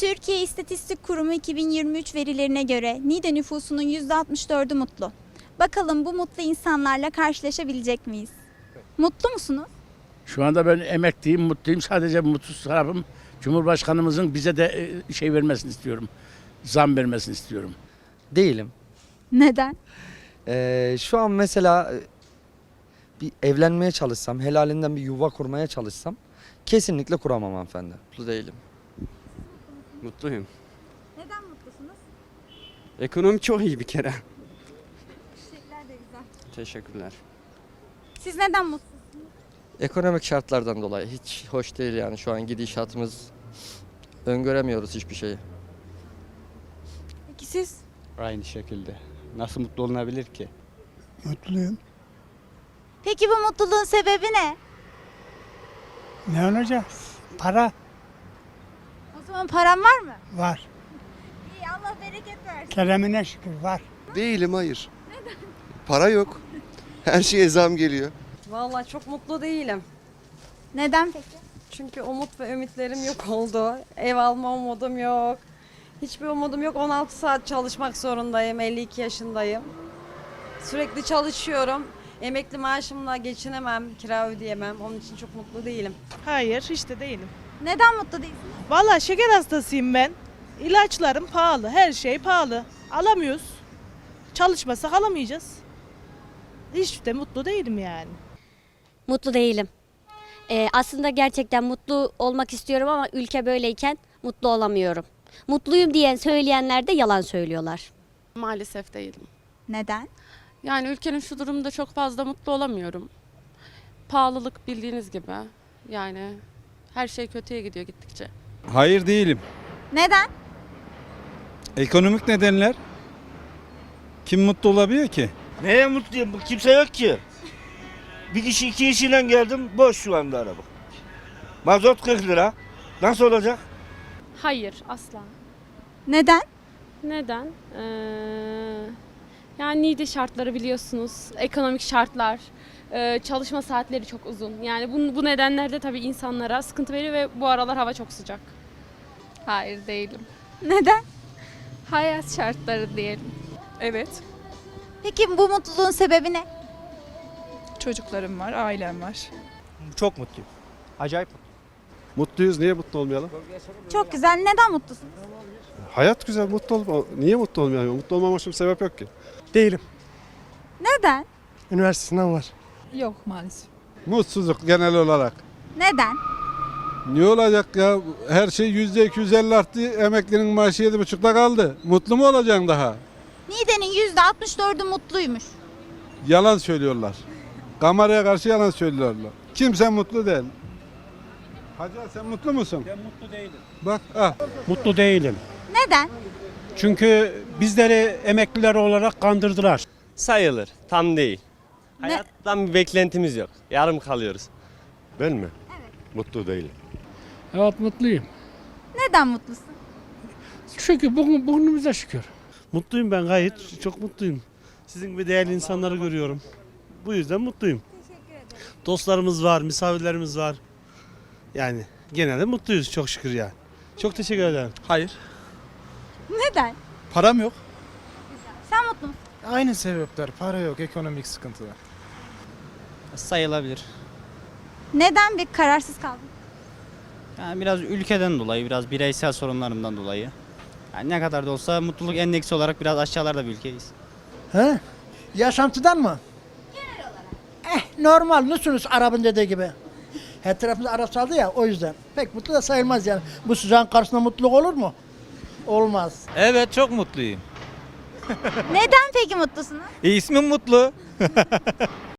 Türkiye İstatistik Kurumu 2023 verilerine göre Niğde nüfusunun %64'ü mutlu. Bakalım bu mutlu insanlarla karşılaşabilecek miyiz? Mutlu musunuz? Şu anda ben emekliyim, mutluyum. Sadece mutsuz tarafım Cumhurbaşkanımızın bize de e, şey vermesini istiyorum. Zam vermesini istiyorum. Değilim. Neden? Ee, şu an mesela e, bir evlenmeye çalışsam, helalinden bir yuva kurmaya çalışsam kesinlikle kuramam hanımefendi. Mutlu değilim. Mutluyum. Neden mutlusunuz? Ekonomi çok iyi bir kere. Teşekkürler de güzel. Teşekkürler. Siz neden mutlusunuz? Ekonomik şartlardan dolayı hiç hoş değil yani şu an gidişatımız öngöremiyoruz hiçbir şeyi. Peki siz? Aynı şekilde. Nasıl mutlu olunabilir ki? Mutluyum. Peki bu mutluluğun sebebi ne? Ne olacak? Para zaman param var mı? var. İyi Allah bereket versin. Keremine şükür var. Değilim hayır. Para yok. Her şeye zam geliyor. Vallahi çok mutlu değilim. Neden peki? Çünkü umut ve ümitlerim yok oldu. Ev alma umudum yok. Hiçbir umudum yok. 16 saat çalışmak zorundayım. 52 yaşındayım. Sürekli çalışıyorum. Emekli maaşımla geçinemem, kira ödeyemem. Onun için çok mutlu değilim. Hayır hiç de değilim. Neden mutlu değilsiniz? Vallahi şeker hastasıyım ben. İlaçlarım pahalı, her şey pahalı. Alamıyoruz. Çalışmasak alamayacağız. Hiç de mutlu değilim yani. Mutlu değilim. Ee, aslında gerçekten mutlu olmak istiyorum ama ülke böyleyken mutlu olamıyorum. Mutluyum diyen söyleyenler de yalan söylüyorlar. Maalesef değilim. Neden? Yani ülkenin şu durumda çok fazla mutlu olamıyorum. Pahalılık bildiğiniz gibi. Yani her şey kötüye gidiyor gittikçe. Hayır değilim. Neden? Ekonomik nedenler. Kim mutlu olabiliyor ki? Neye mutluyum? Kimse yok ki. Bir kişi iki kişiyle geldim. Boş şu anda araba. Mazot 40 lira. Nasıl olacak? Hayır asla. Neden? Neden? Ee, yani Niğde şartları biliyorsunuz. Ekonomik şartlar. Ee, çalışma saatleri çok uzun. Yani bu, bu nedenler de tabii insanlara sıkıntı veriyor ve bu aralar hava çok sıcak. Hayır değilim. Neden? Hayat şartları diyelim. Evet. Peki bu mutluluğun sebebi ne? Çocuklarım var, ailem var. Çok mutluyum. Acayip Mutluyuz. Niye mutlu olmayalım? Çok güzel. Neden mutlusunuz? Hayat güzel. Mutlu ol. Niye mutlu olmayalım? Mutlu olmama için sebep yok ki. Değilim. Neden? Üniversite sınavı var. Yok maalesef. Mutsuzluk genel olarak. Neden? Ne olacak ya? Her şey yüzde 250 arttı. Emeklinin maaşı yedi buçukta kaldı. Mutlu mu olacaksın daha? Niğde'nin %64'ü mutluymuş. Yalan söylüyorlar. Kameraya karşı yalan söylüyorlar. Kimse mutlu değil. Hacı sen mutlu musun? Ben mutlu değilim. Bak ah. Mutlu değilim. Neden? Çünkü bizleri emekliler olarak kandırdılar. Sayılır. Tam değil. Ne- Hayattan bir beklentimiz yok. Yarım kalıyoruz. Ben mi? Mutlu değilim. Evet mutluyum. Neden mutlusun? Çünkü bugün, bugünümüze şükür. Mutluyum ben gayet çok mutluyum. Sizin gibi değerli insanları görüyorum. Bu yüzden mutluyum. Dostlarımız var, misafirlerimiz var. Yani genelde mutluyuz çok şükür yani. Çok teşekkür ederim. Hayır. Neden? Param yok. Sen mutlu musun? Aynı sebepler. Para yok, ekonomik sıkıntılar. Sayılabilir. Neden bir kararsız kaldın? Yani biraz ülkeden dolayı, biraz bireysel sorunlarımdan dolayı. Yani ne kadar da olsa mutluluk endeksi olarak biraz aşağılarda bir ülkeyiz. He? Yaşantıdan mı? Genel olarak. Eh normal, nusunuz Arap'ın dediği gibi. Her tarafımız Arap saldı ya o yüzden. Pek mutlu da sayılmaz yani. Bu sıcağın karşısında mutluluk olur mu? Olmaz. Evet çok mutluyum. Neden peki mutlusunuz? E, ismim Mutlu.